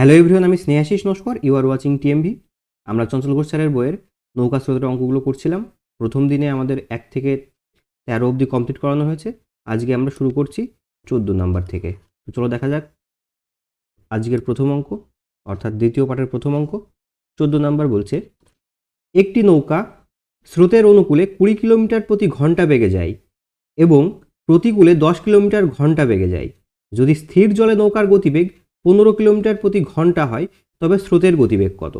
Hello everyone আমি Snehashis Naskar you are watching TMV আমরা চঞ্চল ঘোষ স্যারের বইয়ের নৌকা স্রোতের অঙ্কগুলো করছিলাম। প্রথম দিনে আমাদের এক থেকে তেরো অবধি কমপ্লিট করানো হয়েছে। আজকে আমরা শুরু করছি চোদ্দ নাম্বার থেকে। তো চলো দেখা যাক আজকের প্রথম অঙ্ক, অর্থাৎ দ্বিতীয় পাঠের প্রথম অঙ্ক। চোদ্দ নাম্বার বলছে, একটি নৌকা স্রোতের অনুকূলে কুড়ি কিলোমিটার প্রতি ঘণ্টা বেগে যায় এবং প্রতিকূলে দশ কিলোমিটার ঘণ্টা বেগে যায়। যদি স্থির জলে নৌকার গতিবেগ পনেরো কিলোমিটার প্রতি ঘণ্টা হয়, তবে স্রোতের গতিবেগ কত?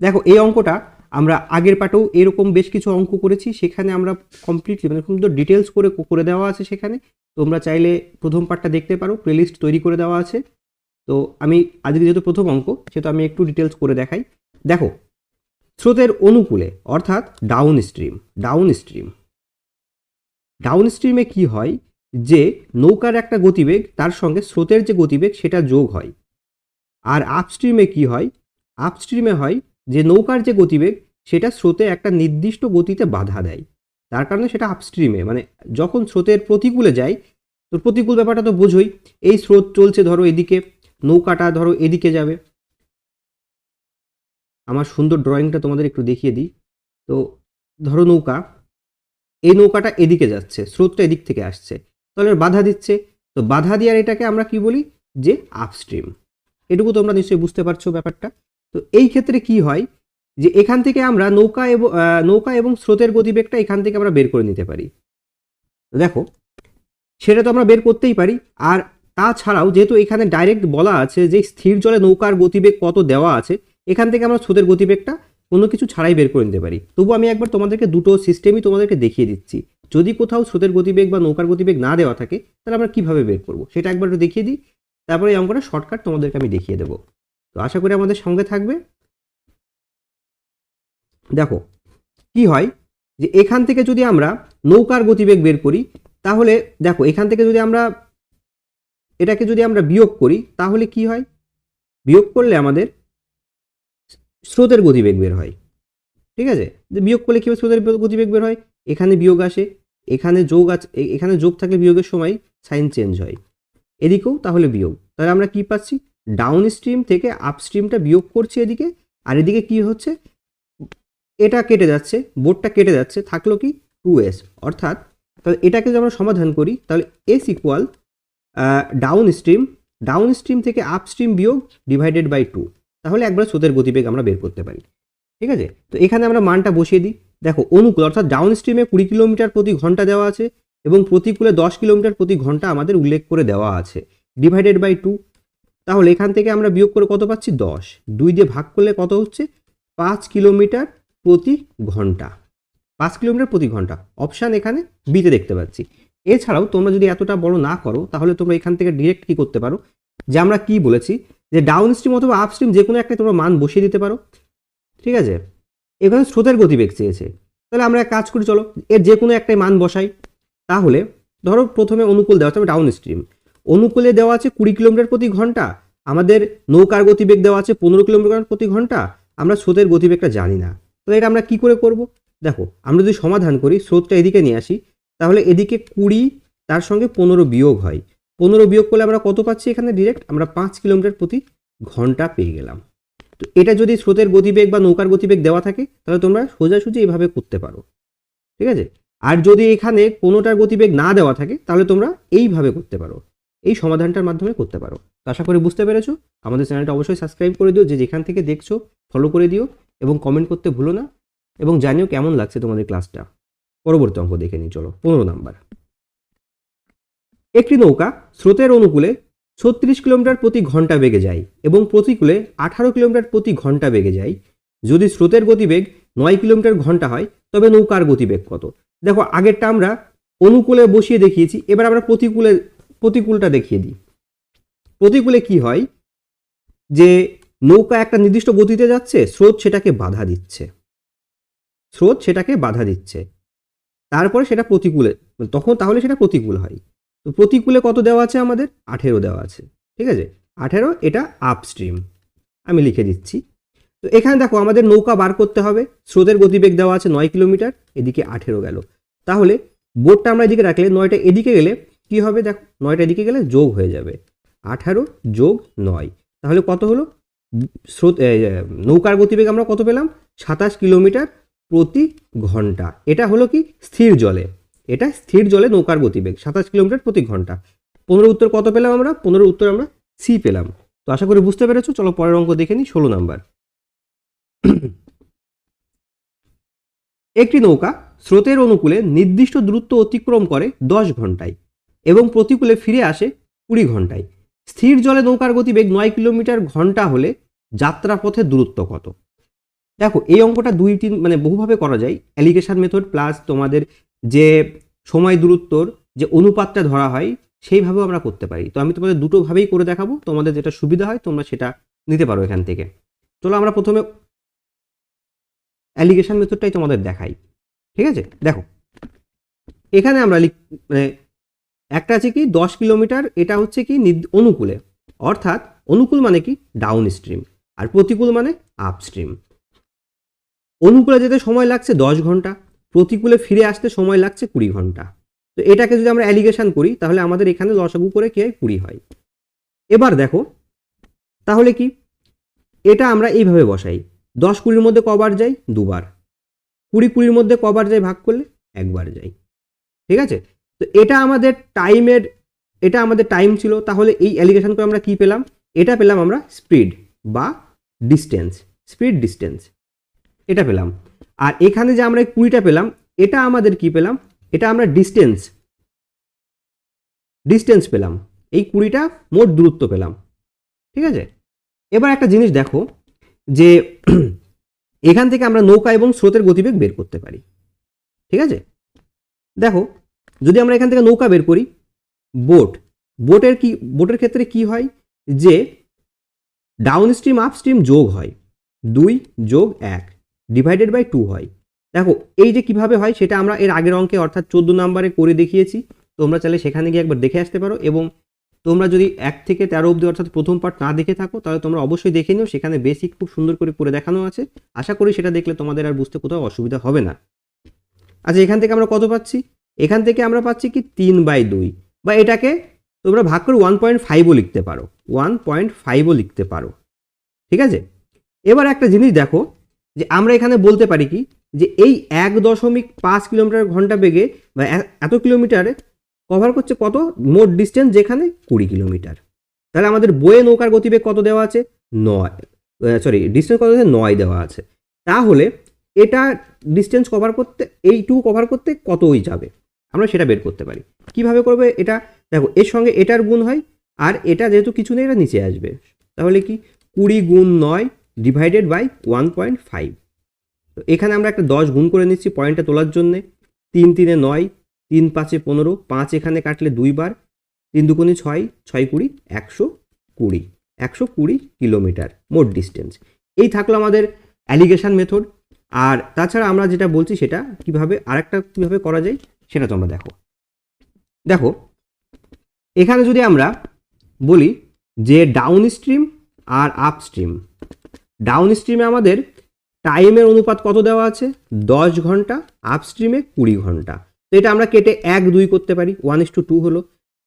দেখো, এই অঙ্কটা আমরা আগের পাঠেও এরকম বেশ কিছু অঙ্ক করেছি, সেখানে আমরা কমপ্লিটলি মানে সুন্দর ডিটেলস করে করে দেওয়া আছে সেখানে। তোমরা চাইলে প্রথম পার্টটা দেখতে পারো প্লেলিস্ট তৈরি করে দেওয়া আছে। তো আমি, আজকে যেহেতু প্রথম অঙ্ক, সেহেতু আমি একটু ডিটেলস করে দেখাই। দেখো, স্রোতের অনুকূলে, অর্থাৎ ডাউন স্ট্রিম ডাউন স্ট্রিম ডাউন স্ট্রিমে কী হয়? যে নৌকার একটা গতিবেগ, তার সঙ্গে স্রোতের যে গতিবেগ, সেটা যোগ হয়। আর আপস্ট্রিমে কি হয়? আপস্ট্রিমে হয় যে নৌকার যে গতিবেগ, সেটা স্রোতে একটা নির্দিষ্ট গতিতে বাধা দেয়। তার কারণে সেটা আপস্ট্রিমে মানে যখন স্রোতের প্রতিকূলে যায়, তো প্রতিকূল ব্যাপারটা তো বোঝোই। এই স্রোত চলছে ধরো এদিকে, নৌকাটা ধরো এদিকে যাবে। আমার সুন্দর ড্রয়িংটা তোমাদের একটু দেখিয়ে দিই। তো ধরো নৌকা, এই নৌকাটা এদিকে যাচ্ছে, স্রোতটা এদিক থেকে আসছে। তাহলে বাধা দিচ্ছে। তো বাধা দেওয়ার এটাকে আমরা কি বলি? যে আপস্ট্রিম এটুকু তোমরা নিশ্চয়ই বুঝতে পারছ ব্যাপারটা। তো এই ক্ষেত্রে কি হয়? যে এখান থেকে আমরা নৌকা এবং নৌকা এবং স্রোতের গতিবেগটা এখান থেকে আমরা বের করে নিতে পারি। দেখো, সেটা তো আমরা বের করতেই পারি। আর তাছাড়াও যেহেতু এখানে ডাইরেক্ট বলা আছে যে স্থির জলে নৌকার গতিবেগ কত দেওয়া আছে, এখান থেকে আমরা স্রোতের গতিবেগটা কোনো কিছু ছাড়াই বের করে নিতে পারি। তবু আমি একবার তোমাদেরকে দুটো সিস্টেমই তোমাদেরকে দেখিয়ে দিচ্ছি। যদি কোথাও স্রোতের গতিবেগ বা নৌকার গতিবেগ না দেওয়া থাকে, তাহলে আমরা কীভাবে বের করব? সেটা একবার একটু দেখিয়ে দিই। তারপরে এই অঙ্কটা শর্টকাট তোমাদেরকে আমি দেখিয়ে দেবো। তো আশা করি আমাদের সঙ্গে থাকবে। দেখো, কি হয়? যে এখান থেকে যদি আমরা নৌকার গতিবেগ বের করি, তাহলে দেখো, এখান থেকে যদি আমরা এটাকে যদি আমরা বিয়োগ করি, তাহলে কি হয়? বিয়োগ করলে আমাদের স্রোতের গতিবেগ বের হয়। ঠিক আছে? বিয়োগ করলে কীভাবে স্রোতের গতিবেগ বের হয়। এখানে বিয়োগ আসে, এখানে যোগ আছে এখানে যোগ থাকলে বিয়োগের সময় সাইন চেঞ্জ হয়। এদিকেও তাহলে বিয়োগ। তাহলে আমরা কি পাচ্ছি? ডাউন স্ট্রিম থেকে আপ স্ট্রিমটা বিয়োগ করছি এদিকে, আর এদিকে কি হচ্ছে? এটা কেটে যাচ্ছে, বোর্ডটা কেটে যাচ্ছে, থাকল কি? Two S. অর্থাৎ, তাহলে এটাকে যদি আমরা সমাধান করি, তাহলে S equal downstream downstream থেকে আপ স্ট্রিম বিয়োগ ডিভাইডেড বাই টু। তাহলে একবার স্রোতের গতিবেগ আমরা বের করতে পারি। ঠিক আছে? তো এখানে আমরা মানটা বসিয়ে দিই। দেখো, অনুকূল, অর্থাৎ ডাউন স্ট্রিমে কুড়ি কিলোমিটার প্রতি ঘণ্টা দেওয়া আছে এবং প্রতিকূলে দশ কিলোমিটার প্রতি ঘণ্টা আমাদের উল্লেখ করে দেওয়া আছে। ডিভাইডেড বাই টু তাহলে এখান থেকে আমরা বিয়োগ করে কত পাচ্ছি? দশ। দুই দিয়ে ভাগ করলে কত হচ্ছে? পাঁচ কিলোমিটার প্রতি ঘণ্টা। পাঁচ কিলোমিটার প্রতি ঘণ্টা। অপশান এখানে বিতে দেখতে পাচ্ছি। এছাড়াও তোমরা যদি এতটা বড় না করো, তাহলে তোমরা এখান থেকে ডিরেক্ট কি করতে পারো? যে আমরা কি বলেছি? যে ডাউন স্ট্রিম অথবা আপস্ট্রিম যে কোনো একটা তোমরা মান বসিয়ে দিতে পারো। ঠিক আছে? এখানে স্রোতের গতিবেগ চেয়েছে। তাহলে আমরা এক কাজ করি, চলো। এর যে কোনো একটাই মান বসাই। তাহলে ধরো প্রথমে অনুকূল দেওয়া আছে ডাউন স্ট্রিম অনুকূলে দেওয়া আছে কুড়ি কিলোমিটার প্রতি ঘণ্টা। আমাদের নৌকার গতিবেগ দেওয়া আছে পনেরো কিলোমিটার প্রতি ঘণ্টা। আমরা স্রোতের গতিবেগটা জানি না। তাহলে এটা আমরা কি করে করব? দেখো, আমরা যদি সমাধান করি, স্রোতটা এদিকে নিয়ে আসি, তাহলে এদিকে কুড়ি, তার সঙ্গে পনেরো বিয়োগ হয়। পনেরো বিয়োগ করলে আমরা কত পাচ্ছি এখানে? ডিরেক্ট আমরা পাঁচ কিলোমিটার প্রতি ঘণ্টা পেয়ে গেলাম। তো এটা যদি স্রোতের গতিবেগ বা নৌকার গতিবেগ দেওয়া থাকে, তাহলে তোমরা সোজাসুজি এইভাবে করতে পারো। ঠিক আছে? আর যদি এখানে কোনোটার গতিবেগ না দেওয়া থাকে, তাহলে তোমরা এইভাবে করতে পারো। এই সমাধানটার মাধ্যমে করতে পারো। তো আশা করি বুঝতে পেরেছ। আমাদের চ্যানেলটা অবশ্যই সাবস্ক্রাইব করে দিও, যে যেখান থেকে দেখছ ফলো করে দিও এবং কমেন্ট করতে ভুলো না এবং জানিও কেমন লাগছে তোমাদের ক্লাসটা। পরবর্তী অঙ্ক দেখে নিই, চলো। পনেরো নাম্বার। একটি নৌকা স্রোতের অনুকূলে ছত্রিশ কিলোমিটার প্রতি ঘণ্টা বেগে যায় এবং প্রতিকূলে আঠারো কিলোমিটার প্রতি ঘণ্টা বেগে যায়। যদি স্রোতের গতিবেগ নয় কিলোমিটার ঘণ্টা হয়, তবে নৌকার গতিবেগ কত? দেখো, আগেরটা আমরা অনুকূলে বসিয়ে দেখিয়েছি, এবার আমরা প্রতিকূলে, প্রতিকূলটা দেখিয়ে দিই। প্রতিকূলে কি হয়? যে নৌকা একটা নির্দিষ্ট গতিতে যাচ্ছে, স্রোত সেটাকে বাধা দিচ্ছে। স্রোত সেটাকে বাধা দিচ্ছে। তারপরে সেটা প্রতিকূলে, তখন তাহলে সেটা প্রতিকূল হয়। তো প্রতিকূলে কত দেওয়া আছে আমাদের? আঠেরো দেওয়া আছে। ঠিক আছে? আঠেরো, এটা আপস্ট্রিম আমি লিখে দিচ্ছি। তো এখানে দেখো, আমাদের নৌকা বার করতে হবে। স্রোতের গতিবেগ দেওয়া আছে নয় কিলোমিটার, এদিকে আঠেরো গেল। তাহলে বোটটা আমরা এদিকে রাখলে নয়টা এদিকে গেলে কি হবে? দেখো, নয়টা এদিকে গেলে যোগ হয়ে যাবে। আঠারো যোগ নয়। তাহলে কত হলো? স্রোত নৌকার গতিবেগ আমরা কত পেলাম? সাতাশ কিলোমিটার প্রতি ঘণ্টা। এটা হলো কি? স্থির জলে। এটা স্থির জলে নৌকার গতিবেগ, সাতাশ কিলোমিটার প্রতি ঘণ্টা। পনেরো উত্তর কত পেলাম আমরা? পনেরো উত্তর আমরা সি পেলাম। তো আশা করি বুঝতে পেরেছ, চলো পরের অঙ্ক দেখে নিই, ষোলো নাম্বার। একটি নৌকা স্রোতের অনুকূলে নির্দিষ্ট দূরত্ব অতিক্রম করে দশ ঘন্টায় এবং প্রতিকূলে ফিরে আসে কুড়ি ঘন্টায়। স্থির জলে নৌকার গতিবেগ নয় কিলোমিটার ঘণ্টা হলে যাত্রাপথের দূরত্ব কত? দেখো, এই অঙ্কটা দুই তিন মানে বহুভাবে করা যায়। অ্যালিগেশন মেথড প্লাস তোমাদের যে সময় দূরত্বর যে অনুপাতটা ধরা হয়, সেইভাবেও আমরা করতে পারি। তো আমি তোমাদের দুটোভাবেই করে দেখাবো। তোমাদের যেটা সুবিধা হয়, তোমরা সেটা নিতে পারো এখান থেকে। চলো আমরা প্রথমে অ্যালিগেশন মেথডটাই তোমাদের দেখাই। ঠিক আছে? দেখো। এখানে আমরা মানে একটা আছে কি, দশ কিলোমিটার, এটা হচ্ছে কি অনুকূলে। অর্থাৎ অনুকূল মানে কি? ডাউন স্ট্রিম আর প্রতিকূল মানে আপ স্ট্রিম অনুকূলে যেতে সময় লাগছে দশ ঘণ্টা। প্রতিকূলে ফিরে আসতে সময় লাগছে কুড়ি ঘণ্টা। তো এটাকে যদি আমরা অ্যালিগেশন করি, তাহলে আমাদের এখানে লসাগু করে কি হয়? কুড়ি হয়। এবার দেখো, তাহলে কি? এটা আমরা এইভাবে বসাই। দশ কুড়ির মধ্যে কবার যাই? দুবার। কুড়ি কুড়ির মধ্যে কবার যাই ভাগ করলে? একবার যাই। ঠিক আছে? তো এটা আমাদের টাইমের এটা আমাদের টাইম ছিল। তাহলে এই অ্যালিগেশন করে আমরা কি পেলাম? এটা পেলাম আমরা স্পিড বা ডিস্টেন্স স্পিড ডিস্টেন্স এটা পেলাম। আর এখানে যে আমরা কুড়িটা পেলাম, এটা আমাদের কি পেলাম? এটা আমরা ডিস্টেন্স ডিস্টেন্স পেলাম। এই কুড়িটা মোট দূরত্ব পেলাম। ঠিক আছে? এবার একটা জিনিস দেখো, যে এখান থেকে আমরা নৌকা এবং স্রোতের গতিবেগ বের করতে পারি। ঠিক আছে? দেখো, যদি আমরা এখান থেকে নৌকা বের করি বোট বোটের কি বোটের ক্ষেত্রে কি হয়? যে ডাউন স্ট্রিম আপ স্ট্রিম যোগ হয়। দুই যোগ এক। ডিভাইডেড বাই টু হয়। দেখো, এই যে কীভাবে হয় সেটা আমরা এর আগের অঙ্কে অর্থাৎ চোদ্দ নাম্বারে করে দেখিয়েছি। তোমরা চাইলে সেখানে গিয়ে একবার দেখে আসতে পারো এবং তোমরা যদি এক থেকে তেরো অবধি অর্থাৎ প্রথম পার্ট না দেখে থাকো, তাহলে তোমরা অবশ্যই দেখে নিও, সেখানে বেসিক খুব সুন্দর করে করে দেখানো আছে। আশা করি সেটা দেখলে তোমাদের আর বুঝতে কোথাও অসুবিধা হবে না। আচ্ছা এখান থেকে আমরা কত পাচ্ছি? এখান থেকে আমরা পাচ্ছি কি তিন বাই দুই। বা এটাকে তোমরা ভাগ করে ওয়ান পয়েন্ট ফাইভও লিখতে পারো। ওয়ান পয়েন্ট ফাইভও লিখতে পারো। ঠিক আছে? এবার একটা জিনিস দেখো যে আমরা এখানে বলতে পারি কি, যে এই এক দশমিক পাঁচ কিলোমিটার ঘণ্টা বেগে বা এত কিলোমিটারে কভার করছে কত? মোট ডিস্টেন্স যেখানে কুড়ি কিলোমিটার। তাহলে আমাদের বইয়ে নৌকার গতিবেগ কত দেওয়া আছে? নয় সরি ডিস্টেন্স কত আছে? নয় দেওয়া আছে। তাহলে এটা ডিস্টেন্স কভার করতে, এইটুকু কভার করতে কতই যাবে? আমরা সেটা বের করতে পারি। কীভাবে করবে এটা? দেখো, এর সঙ্গে এটার গুণ হয়, আর এটা যেহেতু কিছু নেই, এটা নিচে আসবে। তাহলে কি? কুড়ি গুণ নয় divided by one point five তো এখানে আমরা একটা দশ গুণ করে নিচ্ছি পয়েন্টটা তোলার জন্যে। তিন তিনে নয়, তিন পাঁচে পনেরো, পাঁচ এখানে কাটলে দুইবার তিন দুগুণে ছয় ছয় কুড়ি, একশো কুড়ি। একশো কুড়ি কিলোমিটার, মোট ডিস্টেন্স এই থাকল আমাদের অ্যালিগেশন মেথড আর তাছাড়া আমরা যেটা বলছি সেটা কীভাবে, আরেকটা কীভাবে করা যায়, সেটা তোমরা দেখো। দেখো, এখানে যদি আমরা বলি যে ডাউন স্ট্রিম আর আপ স্ট্রিম ডাউন স্ট্রিমে আমাদের টাইমের অনুপাত কত দেওয়া আছে? দশ ঘণ্টা আপ স্ট্রিমে কুড়ি ঘণ্টা। তো এটা আমরা কেটে এক, দুই করতে পারি ওয়ান ইস টু টু হলো।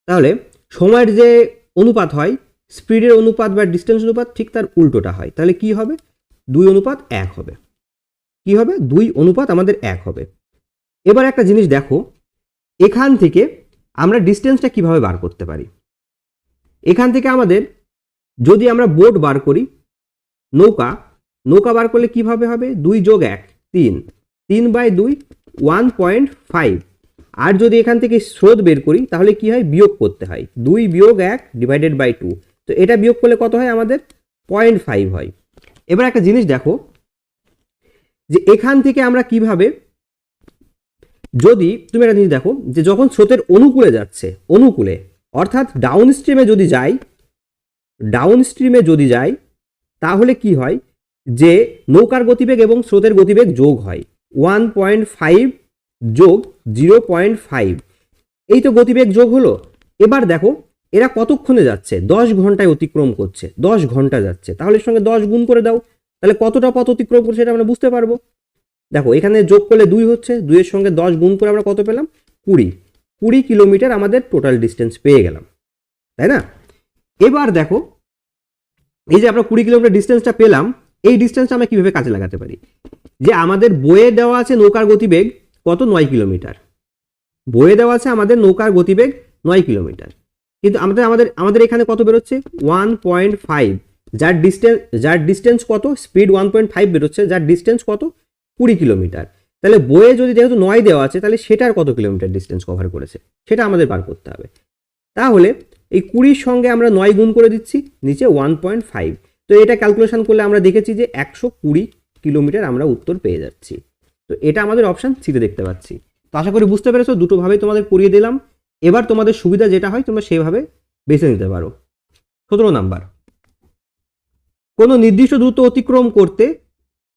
তাহলে সময়ের যে অনুপাত হয় স্পিডের অনুপাত বা ডিস্টেন্স অনুপাত ঠিক তার উল্টোটা হয়। তাহলে কি হবে? দুই অনুপাত এক হবে। কি হবে? দুই অনুপাত আমাদের এক হবে। এবার একটা জিনিস দেখো, এখান থেকে আমরা ডিস্টেন্সটা কীভাবে বার করতে পারি? এখান থেকে আমাদের যদি আমরা বোট বার করি নৌকা নৌকা বার করলে কীভাবে হবে? দুই যোগ এক, তিন। তিন বাই দুই, ওয়ান পয়েন্ট ফাইভ। আর যদি এখান থেকে স্রোত বের করি, তাহলে কি হয়? বিয়োগ করতে হয়। দুই বিয়োগ এক ডিভাইডেড বাই টু তো এটা বিয়োগ করলে কত হয় আমাদের? পয়েন্ট ফাইভ হয়। এবার একটা জিনিস দেখো, যে এখান থেকে আমরা কীভাবে, যদি, তুমি একটা জিনিস দেখো, যে যখন স্রোতের অনুকূলে যাচ্ছে, অনুকূলে, অর্থাৎ ডাউন স্ট্রিমে যদি যাই ডাউন স্ট্রিমে যদি যাই তাহলে কি হয়? যে নৌকার গতিবেগ এবং স্রোতের গতিবেগ যোগ হয়। ওয়ান পয়েন্ট ফাইভ যোগ জিরো পয়েন্ট ফাইভ এই তো গতিবেগ যোগ হলো। এবার দেখো, এরা কতক্ষণে যাচ্ছে? দশ ঘন্টায় অতিক্রম করছে। দশ ঘণ্টা যাচ্ছে। তাহলে এর সঙ্গে দশ গুণ করে দাও। তাহলে কতটা পথ অতিক্রম করছে সেটা আমরা বুঝতে পারব। দেখো, এখানে যোগ করলে দুই হচ্ছে। দুইয়ের সঙ্গে দশ গুণ করে আমরা কত পেলাম? কুড়ি। কুড়ি কিলোমিটার আমাদের টোটাল ডিস্টেন্স পেয়ে গেলাম। তাই না? এবার দেখো এই যে আমরা কুড়ি কিলোমিটার ডিস্টেন্সটা পেলাম, এই ডিস্টেন্সটা আমরা কীভাবে কাজে লাগাতে পারি? যে আমাদের বইয়ে দেওয়া আছে নৌকার গতিবেগ কত? নয় কিলোমিটার। বইয়ে দেওয়া আছে আমাদের নৌকার গতিবেগ নয় কিলোমিটার। কিন্তু আমাদের আমাদের আমাদের এখানে কত বেরোচ্ছে? ওয়ান পয়েন্ট ফাইভ যার ডিস্টেন্স যার ডিস্টেন্স কত? স্পিড ওয়ান পয়েন্ট ফাইভ বেরোচ্ছে। যার ডিস্টেন্স কত? কুড়ি কিলোমিটার। তাহলে বইয়ে যদি যেহেতু নয় দেওয়া আছে, তাহলে সেটার কত কিলোমিটার ডিস্টেন্স কভার করেছে? সেটা আমাদের বার করতে হবে। তাহলে এই কুড়ির সঙ্গে আমরা নয় গুণ করে দিচ্ছি, নিচে ওয়ান পয়েন্ট ফাইভ তো এটা ক্যালকুলেশন করলে আমরা দেখেছি যে একশো কুড়ি কিলোমিটার আমরা উত্তর পেয়ে যাচ্ছি। তো এটা আমাদের অপশান সিতে দেখতে পাচ্ছি। তো আশা করি বুঝতে পেরেছ দুটোভাবেই তোমাদের করিয়ে দিলাম। এবার তোমাদের সুবিধা যেটা হয়, তোমরা সেভাবে বেছে নিতে পারো। সতেরো নাম্বার। কোনো নির্দিষ্ট দ্রুত অতিক্রম করতে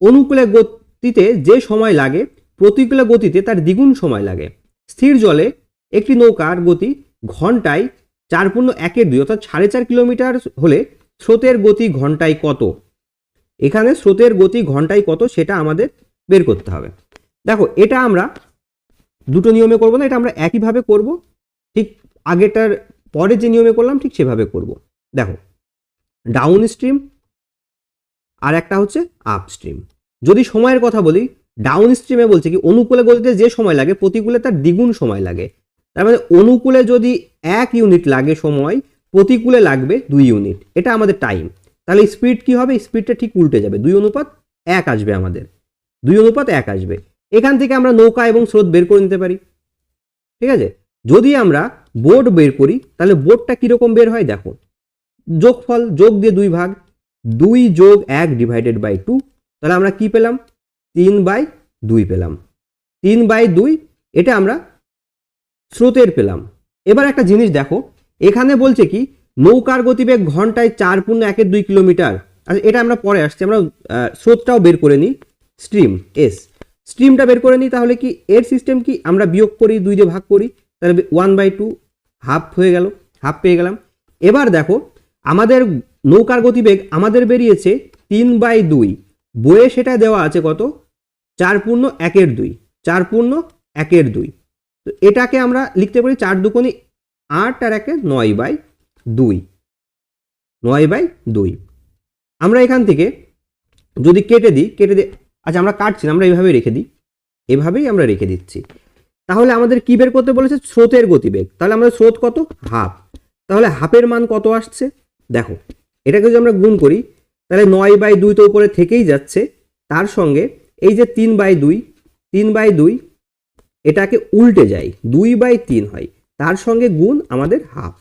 অনুকূলে গতিতে যে সময় লাগে, প্রতিকূলে গতিতে তার দ্বিগুণ সময় লাগে। স্থির জলে একটি নৌকার গতি ঘন্টায় চার পূর্ণ একের দুই, অর্থাৎ সাড়ে চার কিলোমিটার হলে স্রোতের গতি ঘন্টায় কত? এখানে স্রোতের গতি ঘন্টায় কত সেটা আমাদের বের করতে হবে। দেখো, এটা আমরা দুটো নিয়মে করব না, এটা আমরা একইভাবে করব। ঠিক আগেটার পরে যে নিয়মে করলাম, ঠিক সেভাবে করব। দেখো ডাউন স্ট্রিম আর একটা হচ্ছে আপ স্ট্রিম যদি সময়ের কথা বলি ডাউন স্ট্রিমে বলছে কি, অনুকূলে গতিতে যে সময় লাগে, প্রতিকূলে তার দ্বিগুণ সময় লাগে। তার মানে অনুকূলে যদি এক ইউনিট লাগে সময়, প্রতিকূলে লাগবে দুই ইউনিট এটা আমাদের টাইম তাহলে স্পিড কি হবে? স্পিডটা ঠিক উল্টে যাবে। দুই অনুপাত এক আসবে আমাদের। দুই অনুপাত এক আসবে। এখান থেকে আমরা নৌকা এবং স্রোত বের করে নিতে পারি। ঠিক আছে? যদি আমরা বোর্ড বের করি, তাহলে বোর্ডটা কীরকম বের হয়? দেখো, যোগফল, যোগ দিয়ে দুই ভাগ, দুই যোগ এক ডিভাইডেড বাই টু তাহলে আমরা কি পেলাম? তিন বাই দুই পেলাম। তিন বাই দুই, এটা আমরা স্রোতের পেলাম। এবার একটা জিনিস দেখো, এখানে বলছে কি, নৌকার গতিবেগ ঘন্টায় চার পূর্ণ একের দুই কিলোমিটার। আচ্ছা এটা আমরা পরে আসছি, আমরা স্রোতটাও বের করে নিই। Stream, S. স্ট্রিমটা বের করে নিই তাহলে কি, এর সিস্টেম কি, আমরা বিয়োগ করি, দুই দিয়ে ভাগ করি, তাহলে ওয়ান বাই টু হাফ হয়ে গেল হাফ পেয়ে গেলাম। এবার দেখো, আমাদের নৌকার গতিবেগ আমাদের বেরিয়েছে তিন বাই দুই। বইয়ে সেটা দেওয়া আছে কত? চার পূর্ণ একের দুই, চার পূর্ণ একের দুই। তো এটাকে আমরা লিখতে পারি চার দুকোনি আট আর একে নয় বাই দুই, নয় বাই দুই। আমরা এখান থেকে যদি কেটে দিই কেটে দিই আচ্ছা আমরা কাটছি আমরা এইভাবেই রেখে দিই। এভাবেই আমরা রেখে দিচ্ছি। তাহলে আমাদের কি বের করতে বলেছে? স্রোতের গতিবেগ। তাহলে আমাদের স্রোত কত? হাফ। তাহলে হাফের মান কত আসছে? দেখো, এটাকে যদি আমরা গুণ করি, তাহলে নয় বাই দুই তো উপরে থেকেই যাচ্ছে। তার সঙ্গে এই যে তিন বাই দুই, তিন বাই দুই এটাকে উল্টে যায়। দুই বাই তিন হয়। তার সঙ্গে গুণ আমাদের হাফ।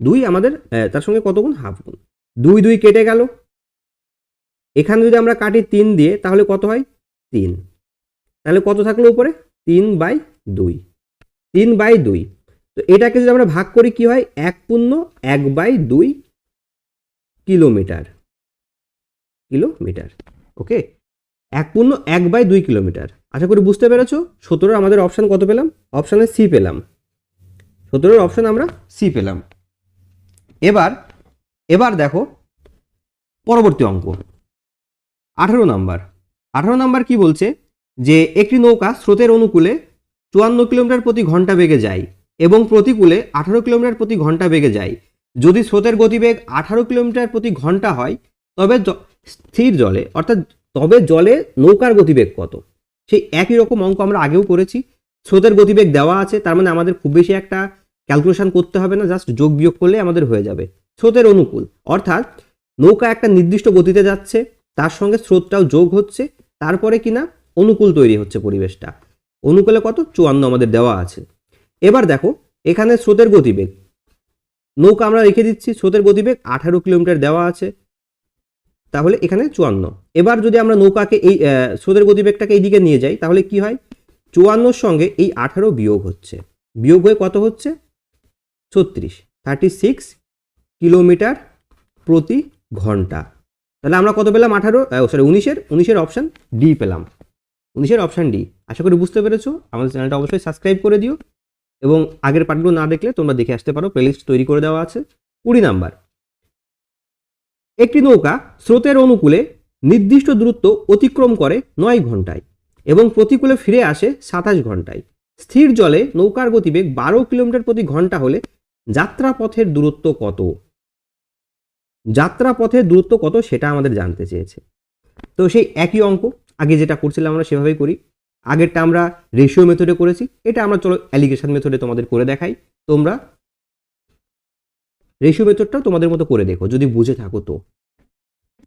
দুই আমাদের তার সঙ্গে কত গুণ? হাফ গুণ। দুই দুই কেটে গেল। এখানে যদি আমরা কাটি তিন দিয়ে, তাহলে কত হয়? তিন। তাহলে কত থাকল উপরে? তিন বাই দুই। তিন বাই দুই। তো এটাকে যদি আমরা ভাগ করি, কি হয়? এক পূর্ণ এক বাই দুই কিলোমিটার। কিলোমিটার। ওকে? এক পূর্ণ এক বাই দুই কিলোমিটার। আশা করি বুঝতে পেরেছ? সতেরোর আমাদের অপশান কত পেলাম? অপশানে সি পেলাম। সতেরোর অপশান আমরা সি পেলাম। এবার এবার দেখো, পরবর্তী অঙ্ক। আঠারো নাম্বার। আঠারো নাম্বার কি বলছে? যে একটি নৌকা স্রোতের অনুকূলে চুয়ান্ন কিলোমিটার প্রতি ঘণ্টা বেগে যায় এবং প্রতিকূলে আঠারো কিলোমিটার প্রতি ঘণ্টা বেগে যায়। যদি স্রোতের গতিবেগ আঠারো কিলোমিটার প্রতি ঘণ্টা হয়, তবে স্থির জলে, অর্থাৎ তবে জলে নৌকার গতিবেগ কত? সেই একই রকম অঙ্ক আমরা আগেও করেছি। স্রোতের গতিবেগ দেওয়া আছে, তার মানে আমাদের খুব বেশি একটা ক্যালকুলেশন করতে হবে না জাস্ট যোগ বিয়োগ করলে আমাদের হয়ে যাবে। স্রোতের অনুকূল, অর্থাৎ নৌকা একটা নির্দিষ্ট গতিতে যাচ্ছে, তার সঙ্গে স্রোতটাও যোগ হচ্ছে, তারপরে কিনা অনুকূল তৈরি হচ্ছে পরিবেশটা। অনুকূলে কত? চুয়ান্ন আমাদের দেওয়া আছে। এবার দেখো, এখানে স্রোতের গতিবেগ। নৌকা আমরা রেখে দিচ্ছি, স্রোতের গতিবেগ আঠারো কিলোমিটার দেওয়া আছে। তাহলে এখানে চুয়ান্ন। এবার যদি আমরা নৌকাকে এই স্রোতের গতিবেগটাকে এই দিকে নিয়ে যাই, তাহলে কি হয়? চুয়ান্নর সঙ্গে এই আঠারো বিয়োগ হচ্ছে। বিয়োগ হয়ে কত হচ্ছে? ছত্রিশ। থার্টি সিক্স কিলোমিটার প্রতি ঘণ্টা। তাহলে আমরা কত পেলাম? আঠারো সরি উনিশের উনিশের অপশান ডি পেলাম। উনিশের অপশান ডি আশা করি বুঝতে পেরেছ। আমাদের চ্যানেলটা অবশ্যই সাবস্ক্রাইব করে দিও। এবং আগের পার্টগুলো না দেখলে তোমরা দেখে আসতে পারো। প্লেলিস্ট তৈরি করে দেওয়া আছে। কুড়ি নাম্বার। একটি নৌকা স্রোতের অনুকূলে নির্দিষ্ট দূরত্ব অতিক্রম করে নয় ঘন্টায় এবং প্রতিকূলে ফিরে আসে সাতাশ ঘন্টায় স্থির জলে নৌকার গতিবেগ বারো কিলোমিটার প্রতি ঘণ্টা হলে যাত্রাপথের দূরত্ব কত? যাত্রা পথের দূরত্ব কত সেটা আমাদের জানতে চেয়েছে। তো সেই একই অঙ্ক, আগে যেটা করছিলাম আমরা সেভাবেই করি। আগেরটা আমরা রেশিও মেথডে করেছি, এটা আমরা চলো অ্যালিগেশন মেথডে তোমাদের করে দেখাই। তোমরা রেশিও মেথডটাও তোমাদের মতো করে দেখো, যদি বুঝে থাকো তো।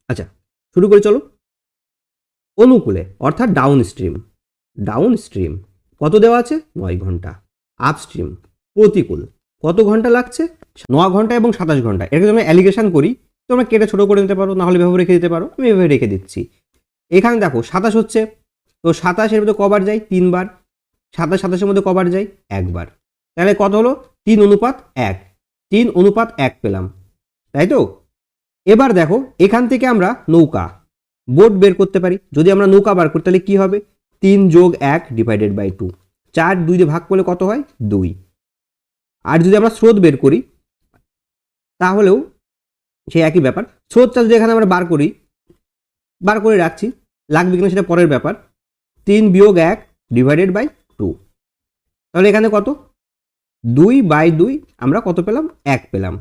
আচ্ছা শুরু করে চলো। অনুকূলে, অর্থাৎ ডাউন স্ট্রিম ডাউন স্ট্রিম কত দেওয়া আছে? নয় ঘণ্টা। আপস্ট্রিম প্রতিকূল। কত ঘণ্টা লাগছে? ন ঘণ্টা এবং সাতাশ ঘণ্টা। এটাকে যদি আমরা অ্যালিগেশন করি, তোমরা কেটে ছোটো করে নিতে পারো, নাহলে এভাবে রেখে দিতে পারো, আমি এভাবে রেখে দিচ্ছি। এখানে দেখো, সাতাশ হচ্ছে, তো সাতাশের মধ্যে কবার যায়? তিনবার। সাতাশ, সাতাশের মধ্যে কবার যায়? একবার। তাহলে কত হলো? তিন অনুপাত এক। তিন অনুপাত এক পেলাম, তাই তো? এবার দেখো, এখান থেকে আমরা নৌকা বোট বের করতে পারি। যদি আমরা নৌকা বার করি, তাহলে কি হবে? তিন যোগ এক ডিভাইডেড বাই টু চার দুই দিয়ে ভাগ করলে কত হয়? দুই। আর যদি আমরা স্রোত বের করি, তাহলেও সেই একই ব্যাপার। স্রোতটা যদি এখানে আমরা বার করি, বার করে রাখছি, লাগবে কিনা সেটা পরের ব্যাপার। তিন বিয়োগ এক ডিভাইডেড বাই টু তাহলে এখানে কত? দুই বাই দুই আমরা কত পেলাম? এক পেলাম।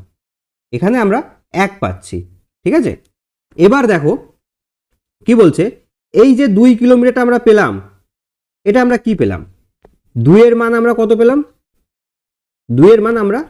এখানে আমরা এক পাচ্ছি, ঠিক আছে? এবার দেখো, কি বলছে? এই যে দুই কিলোমিটারটা আমরা পেলাম, এটা আমরা কি পেলাম? দুইয়ের মান আমরা কত পেলাম? দুইয়ের মান আমরা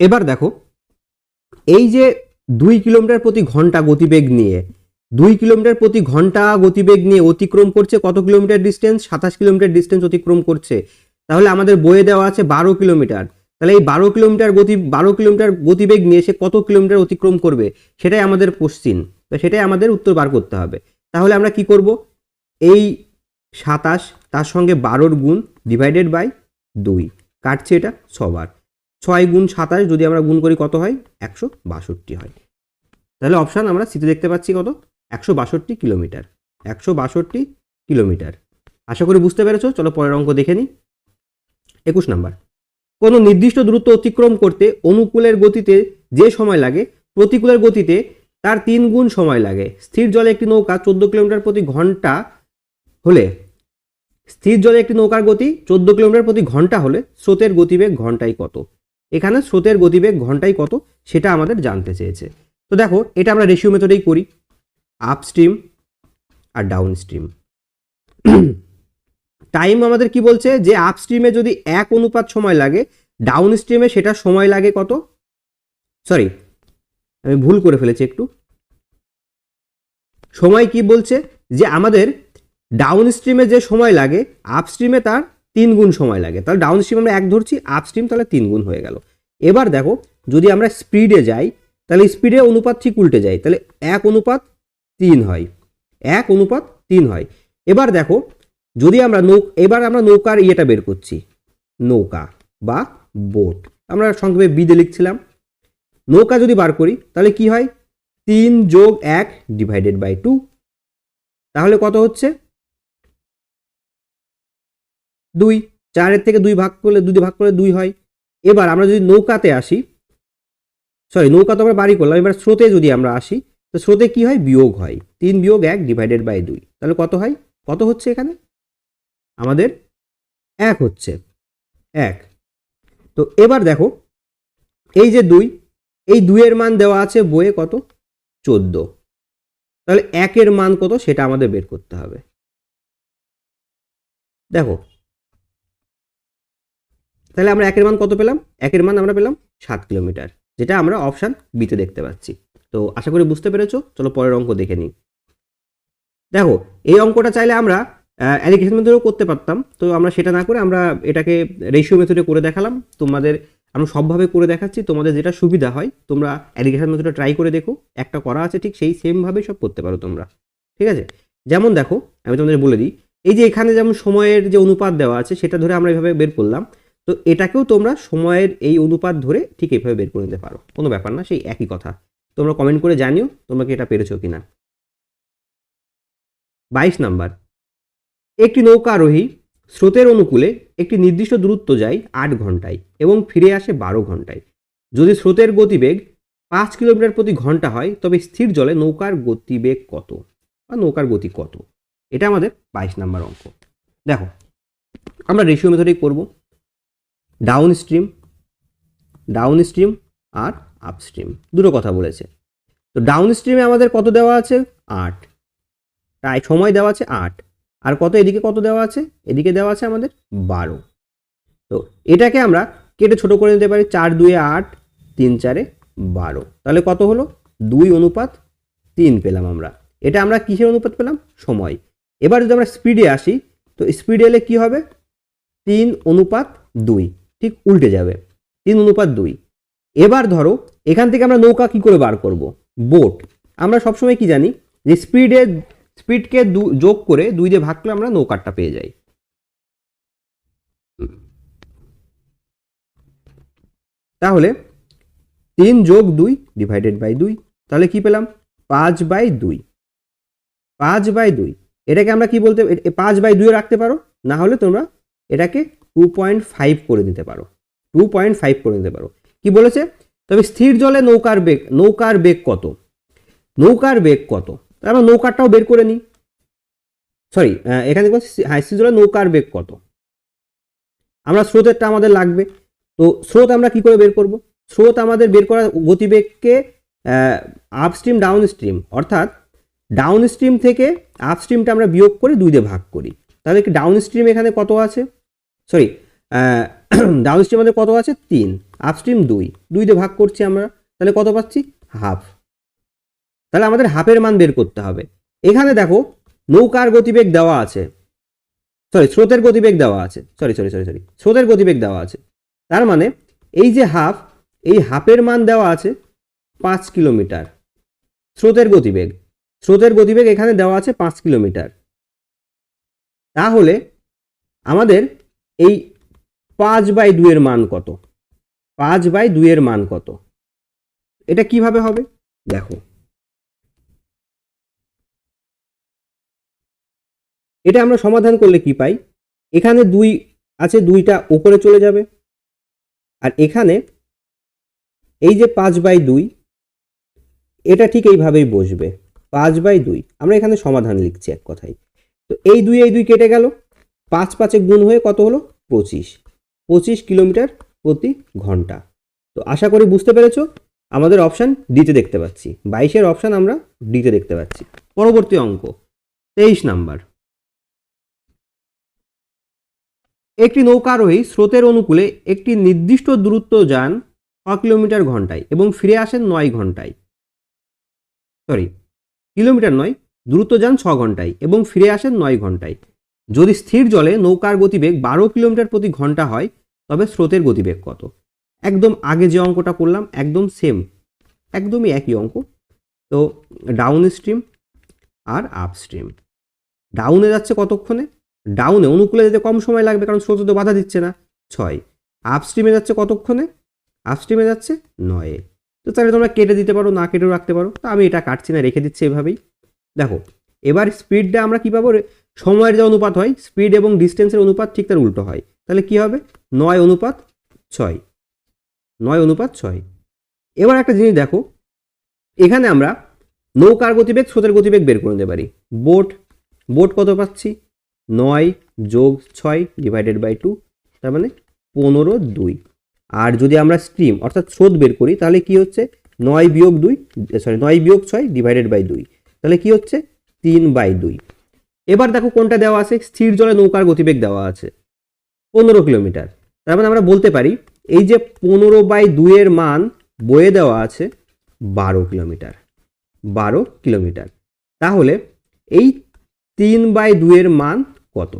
এবার দেখো, এই যে দুই কিলোমিটার প্রতি ঘণ্টা গতিবেগ নিয়ে, দুই কিলোমিটার প্রতি ঘণ্টা গতিবেগ নিয়ে অতিক্রম করছে কত কিলোমিটার ডিস্টেন্স সাতাশ কিলোমিটার ডিস্টেন্স অতিক্রম করছে। তাহলে আমাদের বইয়ে দেওয়া আছে বারো কিলোমিটার। তাহলে এই বারো কিলোমিটার গতি, বারো কিলোমিটার গতিবেগ নিয়ে সে কত কিলোমিটার অতিক্রম করবে? সেটাই আমাদের কোশ্চিন তো সেটাই আমাদের উত্তর বার করতে হবে। তাহলে আমরা কি করব? এই সাতাশ তার সঙ্গে বারোর গুণ ডিভাইডেড বাই দুই। কাটছে এটা ছবার ছয় গুণ সাতাশ যদি আমরা গুণ করি কত হয়? একশো বাষট্টি হয়। তাহলে অপশান আমরা সিতে দেখতে পাচ্ছি কত? একশো বাষট্টি কিলোমিটার। একশো বাষট্টি কিলোমিটার। আশা করি বুঝতে পেরেছ? চলো পরের অঙ্ক দেখে নিই একুশ নাম্বার। কোনো নির্দিষ্ট দূরত্ব অতিক্রম করতে অনুকূলের গতিতে যে সময় লাগে, প্রতিকূলের গতিতে তার তিন গুণ সময় লাগে। স্থির জলে একটি নৌকা চোদ্দ কিলোমিটার প্রতি ঘণ্টা হলে, স্থির জলে একটি নৌকার গতি চোদ্দ কিলোমিটার প্রতি ঘণ্টা হলে স্রোতের গতিবেগ ঘন্টায় কত? এখানে স্রোতের গতিবেগ ঘন্টায় কত সেটা আমাদের জানতে চেয়েছে। তো দেখো, এটা আমরা রেশিও মেথডেই করি আপস্ট্রিম আর ডাউন স্ট্রিম টাইম আমাদের কি বলছে? যে আপস্ট্রিমে যদি এক অনুপাত সময় লাগে ডাউন স্ট্রিমে সেটা সময় লাগে কত? সরি আমি ভুল করে ফেলেছি একটু। সময় কি বলছে? যে আমাদের ডাউন স্ট্রিমে যে সময় লাগে আপস্ট্রিমে তার তিন গুণ সময় লাগে। তাহলে ডাউন স্ট্রিম আমরা এক ধরছি আপস্ট্রিম তাহলে তিন গুণ হয়ে গেল। এবার দেখো, যদি আমরা স্পিডে যাই, তাহলে স্পিডে অনুপাত ঠিক উল্টে যায়। তাহলে এক অনুপাত তিন হয়। এক অনুপাত তিন হয়। এবার দেখো, যদি আমরা নৌ এবার আমরা নৌকার ইয়েটা বের করছি। নৌকা বা বোট আমরা সংক্ষেপে বিদে লিখছিলাম। নৌকা যদি বার করি, তাহলে কি হয়? তিন যোগ এক ডিভাইডেড বাই টু তাহলে কত হচ্ছে? দুই, চারের থেকে দুই ভাগ করলে, দুই ভাগ করলে দুই হয়। এবার আমরা যদি নৌকাতে আসি সরি নৌকা তো আমরা বাড়ি করলাম, এবার স্রোতে যদি আমরা আসি, তো স্রোতে কি হয়? বিয়োগ হয়। তিন বিয়োগ এক ডিভাইডেড বাই দুই। তাহলে কত হয়? কত হচ্ছে এখানে? আমাদের এক হচ্ছে। এক। তো এবার দেখো, এই যে দুই, এই দুইয়ের মান দেওয়া আছে বইয়ে কত? চোদ্দ। তাহলে একের মান কত? সেটা আমাদের বের করতে হবে। দেখো তাহলে আমরা একের মান কত পেলাম? একের মান আমরা পেলাম সাত কিলোমিটার, যেটা আমরা অপশান বিতে দেখতে পাচ্ছি। তো আশা করি বুঝতে পেরেছ, চলো পরের অঙ্ক দেখে নিই। দেখো, এই অঙ্কটা চাইলে আমরা অ্যালিগেশন মেথডেও করতে পারতাম। তো আমরা সেটা না করে আমরা এটাকে রেশিও মেথডে করে দেখালাম। তোমাদের আমরা সবভাবে করে দেখাচ্ছি, তোমাদের যেটা সুবিধা হয়, তোমরা অ্যালিগেশন মেথডে ট্রাই করে দেখো। একটা করা আছে ঠিক সেই সেমভাবেই সব করতে পারো তোমরা। ঠিক আছে? যেমন দেখো, আমি তোমাদের বলে দিই, এই যে এখানে যেমন সময়ের যে অনুপাত দেওয়া আছে, সেটা ধরে আমরা এভাবে বের করলাম। তো এটাকেও তোমরা সময়ের এই অনুপাত ধরে ঠিক এইভাবে বের করে নিতে পারো। কোনো ব্যাপার না, সেই একই কথা। তোমরা কমেন্ট করে জানিও তোমরা কি এটা পেরেছ কিনা। বাইশ নাম্বার। একটি নৌকা আরোহী স্রোতের অনুকূলে একটি নির্দিষ্ট দূরত্ব যায় আট ঘন্টায় এবং ফিরে আসে বারো ঘন্টায় যদি স্রোতের গতিবেগ পাঁচ কিলোমিটার প্রতি ঘণ্টা হয়, তবে স্থির জলে নৌকার গতিবেগ কত? বা নৌকার গতি কত? এটা আমাদের বাইশ নাম্বার অঙ্ক। দেখো, আমরা রেশিও মেথডেই করব। ডাউন স্ট্রিম ডাউন স্ট্রিম আর আপ স্ট্রিম দুটো কথা বলেছে। তো ডাউন স্ট্রিমে আমাদের কত দেওয়া আছে? আট। তাই সময় দেওয়া আছে আট। আর কত এদিকে কত দেওয়া আছে? এদিকে দেওয়া আছে আমাদের বারো। তো এটাকে আমরা কেটে ছোট করে নিতে পারি চার দুয়ে আট, তিন চারে বারো। তাহলে কত হলো? দুই অনুপাত তিন পেলাম আমরা। এটা আমরা কিসের অনুপাত পেলাম? সময়। এবার যদি আমরা স্পিডে আসি, তো স্পিডে এলে কী হবে? তিন অনুপাত দুই। ঠিক উল্টে যাবে। তিন অনুপাত দুই। এবার ধরো, এখান থেকে আমরা নৌকা কি করে বার করব? বোট। আমরা সবসময় কি জানি যে স্পিডে স্পিডকে দু, যোগ করে দুই দিয়ে ভাগ করলে আমরা নৌকারটা পেয়ে যাই। তাহলে তিন যোগ দুই ডিভাইডেড বাই দুই, তাহলে কি পেলাম? পাঁচ বাই দুই। পাঁচ বাই দুই। এটাকে আমরা কি বলতে পাঁচ বাই দুইও রাখতে পারো, না হলে তোমরা এটাকে টু পয়েন্ট ফাইভ করে দিতে পারো। টু পয়েন্ট ফাইভ করে দিতে পারো। কি বলেছে? তবে স্থির জলে নৌকার বেগ নৌকার বেগ কত? নৌকার বেগ কত? আমরা নৌকারটাও বের করে নিই সরি এখানে হ্যাঁ স্থির জলে নৌকার বেগ কত? আমরা স্রোতেরটা আমাদের লাগবে। তো স্রোত আমরা কি করে বের করব? স্রোত আমাদের বের করা গতিবেগকে আপস্ট্রিম ডাউন স্ট্রিম অর্থাৎ ডাউন স্ট্রিম থেকে আপস্ট্রিমটা আমরা বিয়োগ করে দুই দিয়ে ভাগ করি। তাহলে কি ডাউন স্ট্রিম এখানে কত আছে? সরি ডাউন স্ট্রিম আমাদের কত আছে? তিন। আপস্ট্রিম দুই। দুই দিয়ে ভাগ করছি আমরা, তাহলে কত পাচ্ছি? হাফ তাহলে আমাদের হাফের মান বের করতে হবে। এখানে দেখো, নৌকার গতিবেগ দেওয়া আছে। সরি স্রোতের গতিবেগ দেওয়া আছে। সরি সরি সরি সরি স্রোতের গতিবেগ দেওয়া আছে। তার মানে এই যে হাফ এই হাফের মান দেওয়া আছে পাঁচ কিলোমিটার। স্রোতের গতিবেগ। স্রোতের গতিবেগ এখানে দেওয়া আছে পাঁচ কিলোমিটার। তাহলে, আমাদের এই পাঁচ বাই দুইয়ের মান কত? পাঁচ বাই দুইয়ের মান কত? এটা কীভাবে হবে? দেখো। এটা আমরা সমাধান করলে কি পাই? এখানে দুই আছে, দুইটা উপরে চলে যাবে। আর এখানে এই যে পাঁচ বাই দুই, এটা ঠিক এইভাবেই বসবে। পাঁচ বাই দুই। আমরা এখানে সমাধান লিখছি এক কথায়। তো এই দুই এই দুই কেটে গেল। পাঁচ পাঁচে গুণ হয়ে কত হলো? পঁচিশ। পঁচিশ কিলোমিটার প্রতি ঘণ্টা। তো আশা করি বুঝতে পেরেছ, আমাদের অপশান ডিতে দেখতে পাচ্ছি। বাইশের অপশান আমরা ডিতে দেখতে পাচ্ছি। পরবর্তী অঙ্ক, তেইশ নাম্বার। একটি নৌকারোহী স্রোতের অনুকূলে একটি নির্দিষ্ট দূরত্ব যান ছ কিলোমিটার ঘন্টায় এবং ফিরে আসেন নয় ঘন্টায়। সরি কিলোমিটার নয় দ্রুত যান ছ ঘন্টায় এবং ফিরে আসেন নয় ঘন্টায়। যদি স্থির জলে নৌকার গতিবেগ বারো কিলোমিটার প্রতি ঘণ্টা হয়, তবে স্রোতের গতিবেগ কত? একদম আগে যে অঙ্কটা করলাম, একদম সেম একদমই একই অঙ্ক। তো ডাউন স্ট্রিম আর আপ স্ট্রিম ডাউনে যাচ্ছে কতক্ষণে? ডাউনে অনুকূলে যেতে কম সময় লাগবে, কারণ স্রোত তো বাধা দিচ্ছে না। ছয়। আপ স্ট্রিমে যাচ্ছে কতক্ষণে? আপ স্ট্রিমে যাচ্ছে নয়ে। তো তাহলে তোমরা কেটে দিতে পারো, না কেটেও রাখতে পারো। তো আমি এটা কাটছি না, রেখে দিচ্ছি এভাবেই। দেখো এবার স্পিডটা আমরা কী পাবো? সময়ের যে অনুপাত হয় স্পিড এবং ডিস্টেন্সের অনুপাত ঠিক তার উল্টো হয়। তাহলে কি হবে? নয় অনুপাত ছয়। নয় অনুপাত ছয়। এবার একটা জিনিস দেখো। এখানে আমরা নৌকার গতিবেগ, স্রোতের গতিবেগ বের করে নিতে পারি। বোট বোট কত পাচ্ছি? নয় যোগ ছয় ডিভাইডেড বাই টু তার মানে পনেরো দুই। আর যদি আমরা স্ট্রিম অর্থাৎ স্রোত বের করি, তাহলে কি হচ্ছে? নয় বিয়োগ দুই সরি নয় বিয়োগ ছয় ডিভাইডেড বাই দুই। তাহলে কি হচ্ছে? তিন বাই দুই। এবার দেখো কোনটা দেওয়া আছে? স্থির জলে নৌকার গতিবেগ দেওয়া আছে। পনেরো কিলোমিটার। তার মানে আমরা বলতে পারি, এই যে পনেরো বাই দুইয়ের মান বয়ে দেওয়া আছে বারো কিলোমিটার। বারো কিলোমিটার। তাহলে এই তিন বাই দুইয়ের মান কত?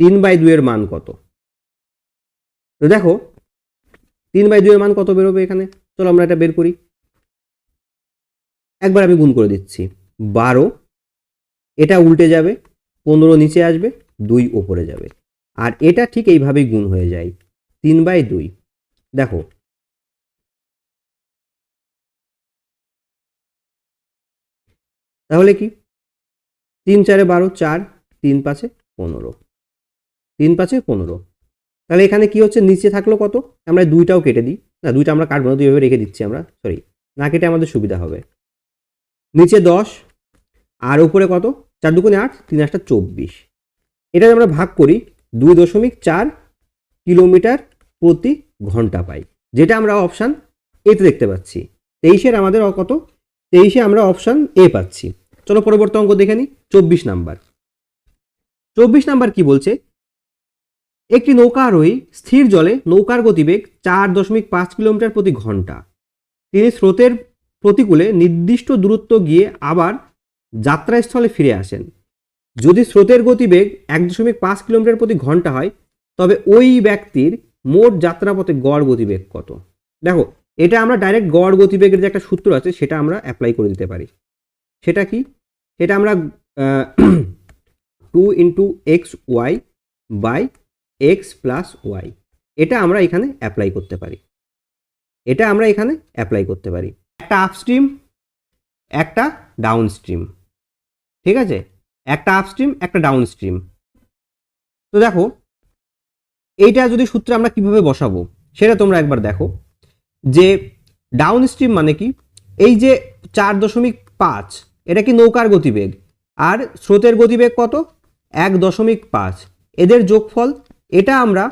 তিন বাই দুইয়ের মান কত? তো দেখো, তিন বাই দুইয়ের মান কত বেরোবে এখানে? চলো আমরা এটা বের করি। একবার আমি গুণ করে দিচ্ছি। বারো এটা উল্টে যাবে, পনেরো নিচে আসবে, দুই ওপরে যাবে। আর এটা ঠিক এইভাবেই গুণ হয়ে যায়, তিন বাই দুই। দেখো, তাহলে কি? তিন চারে বারো, চার, তিন পাঁচে পনেরো। তিন পাঁচে পনেরো। তাহলে এখানে কি হচ্ছে? নিচে থাকল কত? আমরা দুইটাও কেটে দিই। না, দুইটা আমরা কাটবো না, দুইভাবে রেখে দিচ্ছি আমরা সরি না কেটে আমাদের সুবিধা হবে। নিচে দশ আর উপরে কত? চার দুগুণে আট, তিন আটটা চব্বিশ। এটা আমরা ভাগ করি, দুই দশমিক চার কিলোমিটার প্রতি ঘণ্টা পাই। যেটা আমরা অপশান এতে দেখতে পাচ্ছি। তেইশের আমাদের কত? তেইশে আমরা অপশান এ পাচ্ছি। চলো পরবর্তী অঙ্ক দেখে নিই চব্বিশ নাম্বার। চব্বিশ নাম্বার কি বলছে? একটি নৌকা আরোহী স্থির জলে, নৌকার গতিবেগ চার দশমিক পাঁচ কিলোমিটার প্রতি ঘণ্টা। তিনি স্রোতের প্রতিকূলে নির্দিষ্ট দূরত্ব গিয়ে আবার যাত্রাস্থলে ফিরে আসেন। যদি স্রোতের গতিবেগ এক দশমিক পাঁচ কিলোমিটার প্রতি ঘণ্টা হয়, তবে ওই ব্যক্তির মোট যাত্রাপথে গড় গতিবেগ কত? দেখো, এটা আমরা ডাইরেক্ট গড় গতিবেগের যে একটা সূত্র আছে, সেটা আমরা অ্যাপ্লাই করে দিতে পারি। সেটা কি? সেটা আমরা two into X Y by X plus Y এটা আমরা এখানে অ্যাপ্লাই করতে পারি। এটা আমরা এখানে অ্যাপ্লাই করতে পারি। একটা আপস্ট্রিম একটা ডাউন স্ট্রিম ঠিক আছে? একটা আপস্ট্রিম একটা ডাউন স্ট্রিম তো দেখো, এইটা যদি সূত্রে আমরা কীভাবে বসাবো, সেটা তোমরা একবার দেখো। যে ডাউন স্ট্রিম মানে কি? এই যে চার দশমিক পাঁচ, এটা কি নৌকার গতিবেগ? আর স্রোতের গতিবেগ কত? এক দশমিক পাঁচ। এদের যোগফল, এটা আমরা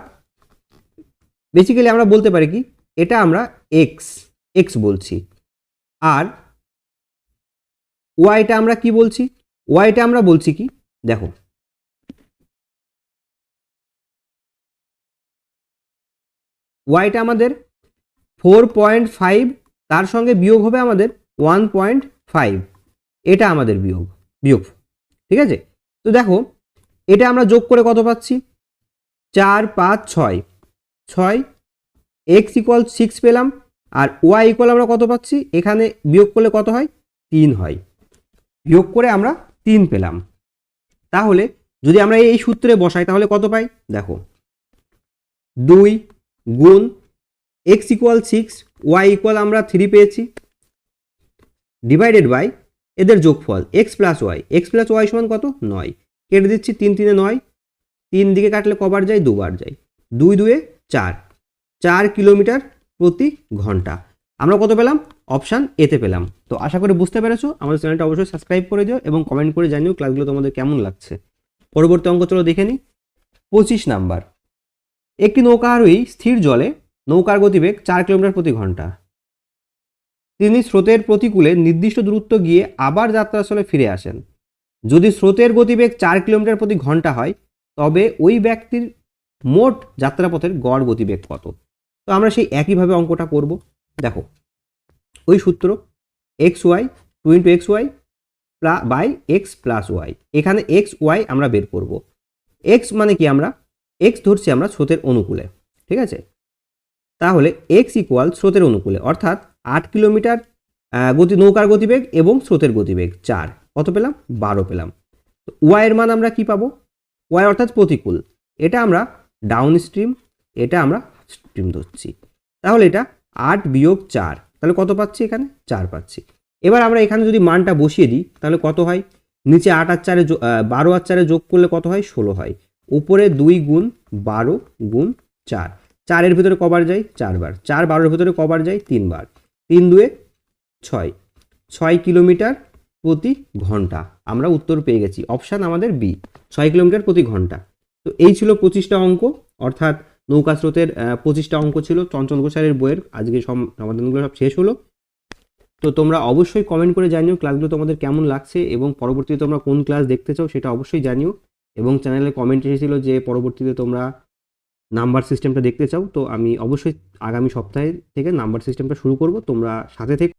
বেসিক্যালি আমরা বলতে পারি কি? এটা আমরা এক্স এক্স বলছি। আর ওয়াইটা আমরা কি বলছি? ওয়াইটা আমরা বলছি কি? দেখো। ওয়াইটা আমাদের ফোর পয়েন্ট ফাইভ তার সঙ্গে বিয়োগ হবে আমাদের ওয়ান পয়েন্ট ফাইভ এটা আমাদের বিয়োগ বিয়োগ। ঠিক আছে? তো দেখো, এটা আমরা যোগ করে কত পাচ্ছি? চার, পাঁচ, ছয়। ছয় এক্স ইকুয়াল সিক্স পেলাম, আর ওয়াই ইকুয়াল আমরা কত পাচ্ছি? এখানে বিয়োগ করলে কত হয়? তিন হয়। বিয়োগ করে আমরা তিন পেলাম। তাহলে যদি আমরা এই সূত্রে বসাই, তাহলে কত পাই? দেখো। দুই গুণ X equal six Y equal আমরা থ্রি পেয়েছি। ডিভাইডেড বাই এদের যোগফল X plus Y X plus Y সমান কত? নয়। কেটে দিচ্ছি তিন তিনে নয়। তিন দিকে কাটলে কবার যায়? দুবার যায়। দুই দুয়ে চার। চার কিলোমিটার প্রতি ঘণ্টা। আমরা কত পেলাম? অপশান এতে পেলাম। তো আশা করি বুঝতে পেরেছ, আমাদের চ্যানেলটা অবশ্যই সাবস্ক্রাইব করে দিও এবং কমেন্ট করে জানিও ক্লাসগুলো তোমাদের কেমন লাগছে। পরবর্তী অঙ্ক চলো দেখে নিই পঁচিশ নাম্বার। একটি নৌকা আরোহী স্থির জলে নৌকার গতিবেগ চার কিলোমিটার প্রতি ঘণ্টা। তিনি স্রোতের প্রতিকূলে নির্দিষ্ট দূরত্ব গিয়ে আবার যাত্রাস্থলে ফিরে আসেন। যদি স্রোতের গতিবেগ চার কিলোমিটার প্রতি ঘণ্টা হয়, তবে ওই ব্যক্তির মোট যাত্রাপথের গড় গতিবেগ কত? তো আমরা সেই একইভাবে অঙ্কটা করব। দেখো ওই সূত্র X Y two into X Y by X plus Y এখানে এক্স ওয়াই আমরা বের করব। এক্স মানে কি আমরা? এক্স ধরছি আমরা স্রোতের অনুকূলে, ঠিক আছে? তাহলে এক্স ইকুয়াল স্রোতের অনুকূলে, অর্থাৎ আট কিলোমিটার গতি, নৌকার গতিবেগ এবং স্রোতের গতিবেগ, চার। কত পেলাম? বারো পেলাম। তো ওয়াইয়ের মান আমরা কি পাবো? ওয়াই অর্থাৎ প্রতিকূল। এটা আমরা ডাউন স্ট্রিম এটা আমরা স্ট্রিম ধরছি। তাহলে এটা আট বিয়োগ চার। তাহলে কত পাচ্ছি এখানে? চার পাচ্ছি। এবার আমরা এখানে যদি মানটা বসিয়ে দিই, তাহলে কত হয়? নিচে আট আর চারে বারো আর চারে যোগ করলে কত হয়? ষোলো হয়। উপরে দুই গুণ বারো গুণ চার। চারের ভিতরে কবার যায়? চারবার। চার বারোর ভিতরে কবার যায়? তিনবার। তিন দুয়ে ছয়। ছয় কিলোমিটার প্রতি ঘণ্টা। আমরা উত্তর পেয়ে গেছি। অপশান আমাদের বি। ছয় কিলোমিটার প্রতি ঘণ্টা। তো এই ছিল পঁচিশটা অঙ্ক। অর্থাৎ নৌকা স্রোতের পঁচিশটা অঙ্ক ছিল, চঞ্চল ঘোষালের বইয়ের। আজকে সমাধানগুলো সব শেষ হলো। তো তোমরা অবশ্যই কমেন্ট করে জানিও ক্লাসগুলো তোমাদের কেমন লাগছে এবং পরবর্তীতে তোমরা কোন ক্লাস দেখতে চাও সেটা অবশ্যই জানিও। এবং চ্যানেলে কমেন্ট এসেছিল যে পরবর্তীতে তোমরা নাম্বার সিস্টেমটা দেখতে চাও। তো আমি অবশ্যই আগামী সপ্তাহে থেকে নাম্বার সিস্টেমটা শুরু করব। তোমরা সাথে থেকে।